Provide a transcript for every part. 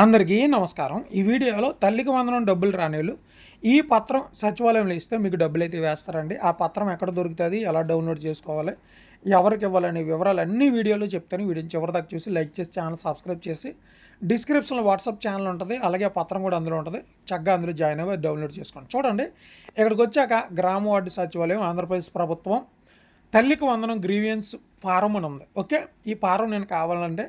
అందరికీ నమస్కారం. ఈ వీడియోలో తల్లికి వందనం డబ్బులు రానేళ్ళు ఈ పత్రం సచివాలయంలో ఇస్తే మీకు డబ్బులు అయితే వేస్తారండి. ఆ పత్రం ఎక్కడ దొరుకుతుంది ఎలా డౌన్లోడ్ చేసుకోవాలి ఎవరికి ఇవ్వాలనే వివరాలు అన్ని వీడియోలో చెప్తాను. వీడియోని చివరి దాకా చూసి లైక్ చేసి ఛానల్ సబ్స్క్రైబ్ చేసి డిస్క్రిప్షన్లో వాట్సాప్ ఛానల్ ఉంటుంది అలాగే ఆ పత్రం కూడా అందులో ఉంటుంది. చక్కగా అందులో జాయిన్ అయ్యి డౌన్లోడ్ చేసుకోండి. చూడండి ఇక్కడికి వచ్చాక గ్రామ వార్డు సచివాలయం ఆంధ్రప్రదేశ్ ప్రభుత్వం తల్లికి వందనం గ్రీవియన్స్ ఫారం అని ఉంది. ఓకే ఈ ఫారం నేను కావాలంటే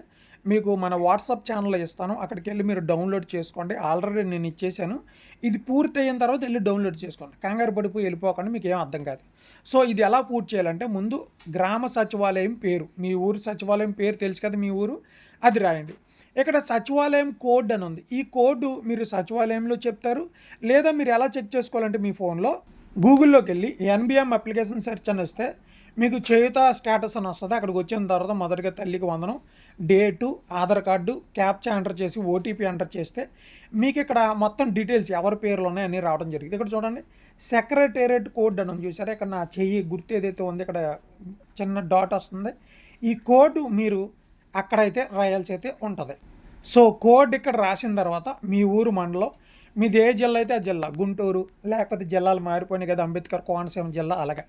మీకు మన వాట్సాప్ ఛానల్లో ఇస్తాను. అక్కడికి వెళ్ళి మీరు డౌన్లోడ్ చేసుకోండి. ఆల్రెడీ నేను ఇచ్చేసాను. ఇది పూర్తి అయిన తర్వాత వెళ్ళి డౌన్లోడ్ చేసుకోండి. కంగారు పడిపోయి వెళ్ళిపోకుండా. మీకు ఏం అర్థం కాదు. సో ఇది ఎలా పూర్తి చేయాలంటే ముందు గ్రామ సచివాలయం పేరు. మీ ఊరు సచివాలయం పేరు తెలుసు కదా మీ ఊరు? అది రాయండి. ఇక్కడ సచివాలయం కోడ్ అని ఉంది. ఈ కోడ్ మీరు సచివాలయంలో చెప్తారు. లేదా మీరు ఎలా చెక్ చేసుకోవాలంటే మీ ఫోన్లో గూగుల్లోకి వెళ్ళి ఎన్బిఎం అప్లికేషన్ సెర్చ్ అని వస్తే మీకు చేయుత స్టేటస్ అని వస్తుంది. అక్కడికి వచ్చిన తర్వాత మొదటిగా తల్లికి వందనం date Aadhaar card captcha enter చేసి ఓటీపీ ఎంటర్ చేస్తే మీకు ఇక్కడ మొత్తం డీటెయిల్స్ ఎవరి పేర్లు ఉన్నాయని అన్నీ రావడం జరిగింది. ఇక్కడ చూడండి సెక్రటేరియట్ కోడ్ అని చూసారా? ఇక్కడ నా చెయ్యి గుర్తు ఏదైతే ఉంది ఇక్కడ చిన్న డాట్ వస్తుంది. ఈ కోడ్ మీరు అక్కడైతే రాయాల్సి అయితే ఉంటుంది. సో కోడ్ ఇక్కడ రాసిన తర్వాత మీ ఊరు మండలం మీది ఏ జిల్లా అయితే ఆ జిల్లా? గుంటూరు లేకపోతే జిల్లాలు మారిపోయినాయి కదా అంబేద్కర్ కోనసీమ జిల్లా అలాగే.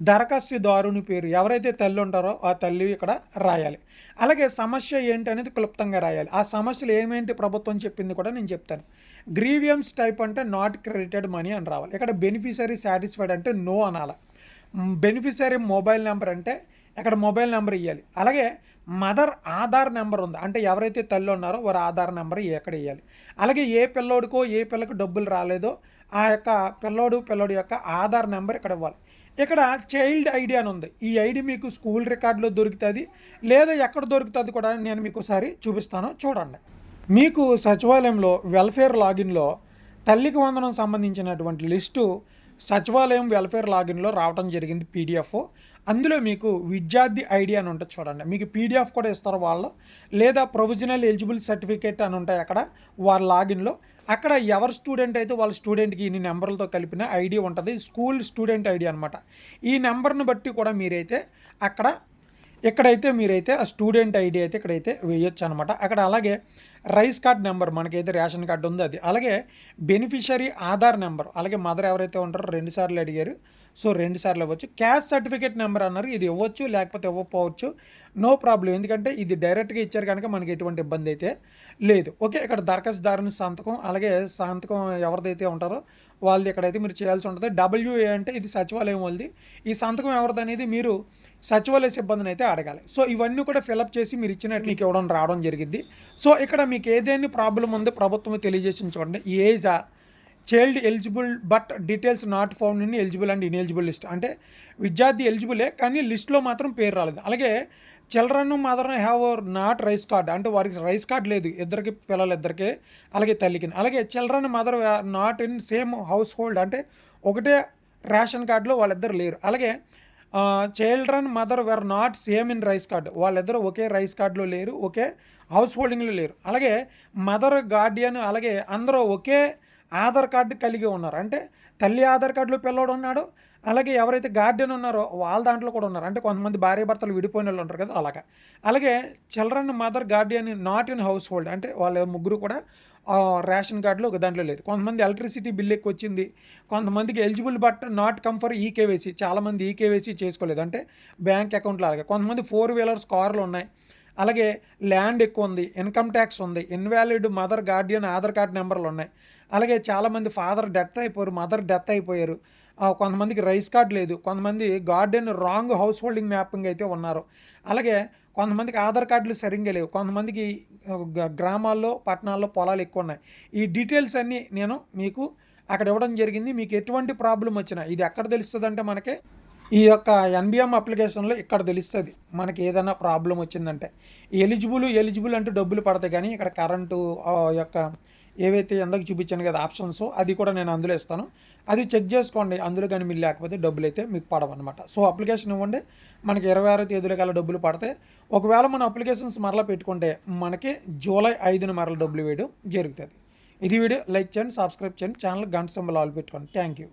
దరఖాస్తుదారుని పేరు ఎవరైతే తల్లి ఉంటారో ఆ తల్లి ఇక్కడ రాయాలి. అలాగే సమస్య ఏంటి అనేది క్లుప్తంగా రాయాలి. ఆ సమస్యలు ఏమేంటి ప్రభుత్వం చెప్పింది కూడా నేను చెప్తాను. గ్రీవియమ్స్ టైప్ అంటే నాట్ క్రెడిటెడ్ మనీ అని రావాలి. ఇక్కడ బెనిఫిషరీ సాటిస్ఫైడ్ అంటే నో అనాలి. బెనిఫిషరీ మొబైల్ నెంబర్ అంటే ఇక్కడ మొబైల్ నెంబర్ ఇవ్వాలి అలాగే మదర్ ఆధార్ నెంబర్ ఉంది. అంటే ఎవరైతే తల్లి ఉన్నారో వారి ఆధార్ నెంబర్ ఎక్కడ ఇవ్వాలి అలాగే ఏ పిల్లోడికో ఏ పిల్లకు డబ్బులు రాలేదో ఆ యొక్క పిల్లోడు పిల్లోడి యొక్క ఆధార్ నెంబర్ ఇక్కడ ఇవ్వాలి. ఇక్కడ చైల్డ్ ఐడి అని ఉంది. ఈ ఐడి మీకు స్కూల్ రికార్డులో దొరుకుతుంది లేదా ఎక్కడ దొరుకుతుంది కూడా నేను మీకు ఒకసారి చూపిస్తాను. చూడండి. మీకు సచివాలయంలో వెల్ఫేర్ లాగిన్లో తల్లికి వందనం సంబంధించినటువంటి లిస్టు సచివాలయం వెల్ఫేర్ లాగిన్లో రావడం జరిగింది పీడిఎఫ్. అందులో మీకు విద్యార్థి ఐడి అని ఉంటుంది చూడండి. మీకు పీడిఎఫ్ కూడా ఇస్తారు వాళ్ళు. లేదా ప్రొవిజనల్ ఎలిజిబుల్ సర్టిఫికేట్ అని ఉంటాయి అక్కడ వారి లాగిన్లో. అక్కడ ఎవరు స్టూడెంట్ అయితే వాళ్ళ స్టూడెంట్కి ఇన్ని నెంబర్లతో కలిపిన ఐడి ఉంటుంది. స్కూల్ స్టూడెంట్ ఐడి అనమాట ఈ నెంబర్ని బట్టి కూడా మీరైతే అక్కడ ఎక్కడైతే మీరైతే ఆ స్టూడెంట్ ఐడి అయితే ఇక్కడైతే వేయొచ్చు అనమాట అక్కడ అలాగే రైస్ కార్డ్ నెంబర్ మనకైతే రేషన్ కార్డు ఉందో అది. అలాగే బెనిఫిషరీ ఆధార్ నెంబర్ అలాగే మదర్ ఎవరైతే ఉంటారో రెండుసార్లు అడిగారు. సో రెండు సార్లు ఇవ్వచ్చు క్యాష్ సర్టిఫికేట్ నెంబర్ అన్నారు. ఇది ఇవ్వచ్చు లేకపోతే ఇవ్వకపోవచ్చు. No problem. ఎందుకంటే ఇది డైరెక్ట్గా ఇచ్చారు కనుక మనకి ఎటువంటి ఇబ్బంది అయితే లేదు. ఓకే ఇక్కడ దరఖాస్తుదారుని సంతకం అలాగే సంతకం ఎవరిదైతే ఉంటారో వాళ్ళది ఇక్కడైతే మీరు చేయాల్సి ఉంటుంది. డబ్ల్యూఏ అంటే ఇది సచివాలయం వాళ్ళది. ఈ సంతకం ఎవరిదనేది మీరు సచివాలయ సిబ్బందిని అయితే అడగాలి. సో ఇవన్నీ కూడా ఫిలప్ చేసి మీరు ఇచ్చినట్టు మీకు ఇవ్వడం రావడం జరిగింది సో ఇక్కడ మీకు ఏదైనా ప్రాబ్లం ఉందో ప్రభుత్వం తెలియజేసి చూడండి. ఏజా child eligible but details not found in eligible and ineligible list అంటే విద్యార్థి ఎలిజిబులే కానీ లిస్ట్లో మాత్రం పేరు రాలేదు. అలాగే children mother have not rice card అంటే వారికి రైస్ కార్డ్ లేదు. ఇద్దరికి పిల్లలు ఇద్దరికి అలాగే తల్లికి అలాగే children mother not in same household అంటే ఒకటే రేషన్ కార్డులో వాళ్ళిద్దరు లేరు. అలాగే children mother were not same in rice card వాళ్ళిద్దరు ఒకే రైస్ కార్డులో లేరు ఒకే హౌస్ హోల్డింగ్లో లేరు. అలాగే మదర్ గార్డియన్ అలాగే అందరూ ఒకే ఆధార్ కార్డు కలిగి ఉన్నారు. అంటే తల్లి ఆధార్ కార్డులో పిల్లోడు ఉన్నాడు. అలాగే ఎవరైతే గార్డెన్ ఉన్నారో వాళ్ళ దాంట్లో కూడా ఉన్నారు. అంటే కొంతమంది భార్య భర్తలు విడిపోయిన వాళ్ళు ఉంటారు కదా అలాగా. అలాగే children mother guardian not in household. అంటే వాళ్ళ ముగ్గురు కూడా రేషన్ కార్డులో ఒక దాంట్లో లేదు. కొంతమంది ఎలక్ట్రిసిటీ బిల్ ఎక్కువ వచ్చింది. కొంతమందికి eligible but not come for eKYC. చాలామంది ఈకేవైసీ చేసుకోలేదు. అంటే బ్యాంక్ అకౌంట్లో అలాగే. కొంతమంది ఫోర్ వీలర్స్ కార్లు ఉన్నాయి. అలాగే ల్యాండ్ ఎక్కువ ఉంది ఇన్కమ్ ట్యాక్స్ ఉంది invalid mother guardian Aadhaar card నెంబర్లు ఉన్నాయి. అలాగే చాలామంది ఫాదర్ డెత్ అయిపోయారు మదర్ డెత్ అయిపోయారు. కొంతమందికి రైస్ కార్డ్ లేదు కొంతమంది guardian wrong house holding mapping అయితే ఉన్నారు. అలాగే కొంతమందికి ఆధార్ కార్డులు సరిగ్గా లేవు కొంతమందికి గ్రామాల్లో పట్టణాల్లో పొలాలు ఎక్కువ ఉన్నాయి. ఈ డీటెయిల్స్ అన్నీ నేను మీకు అక్కడ ఇవ్వడం జరిగింది. మీకు ఎటువంటి ప్రాబ్లం వచ్చినా ఇది ఎక్కడ తెలుస్తుంది అంటే మనకి ఈ యొక్క ఎన్బిఎం అప్లికేషన్లో ఇక్కడ తెలుస్తుంది మనకి ఏదైనా ప్రాబ్లం వచ్చిందంటే. ఎలిజిబుల్ ఎలిజిబుల్ అంటే డబ్బులు పడతాయి కానీ ఇక్కడ కరెంటు యొక్క ఏవైతే ఎందుకు చూపించాను కదా ఆప్షన్స్ అది కూడా నేను అందులో ఇస్తాను. అది చెక్ చేసుకోండి. అందులో కానీ మీరు లేకపోతే డబ్బులు అయితే మీకు పడవన్నమాట. సో అప్లికేషన్ ఇవ్వండి. మనకి ఇరవై ఆరో తేదీల కల్లా డబ్బులు పడతాయి. ఒకవేళ మన అప్లికేషన్స్ మరలా పెట్టుకుంటే మనకి జూలై ఐదున మరల డబ్బులు వేయడం జరుగుతుంది. ఇది వీడియో. లైక్ చేయండి సబ్స్క్రైబ్ చేయండి. ఛానల్ గంట సింబల్ ఆల్ పెట్టుకోండి. Thank you.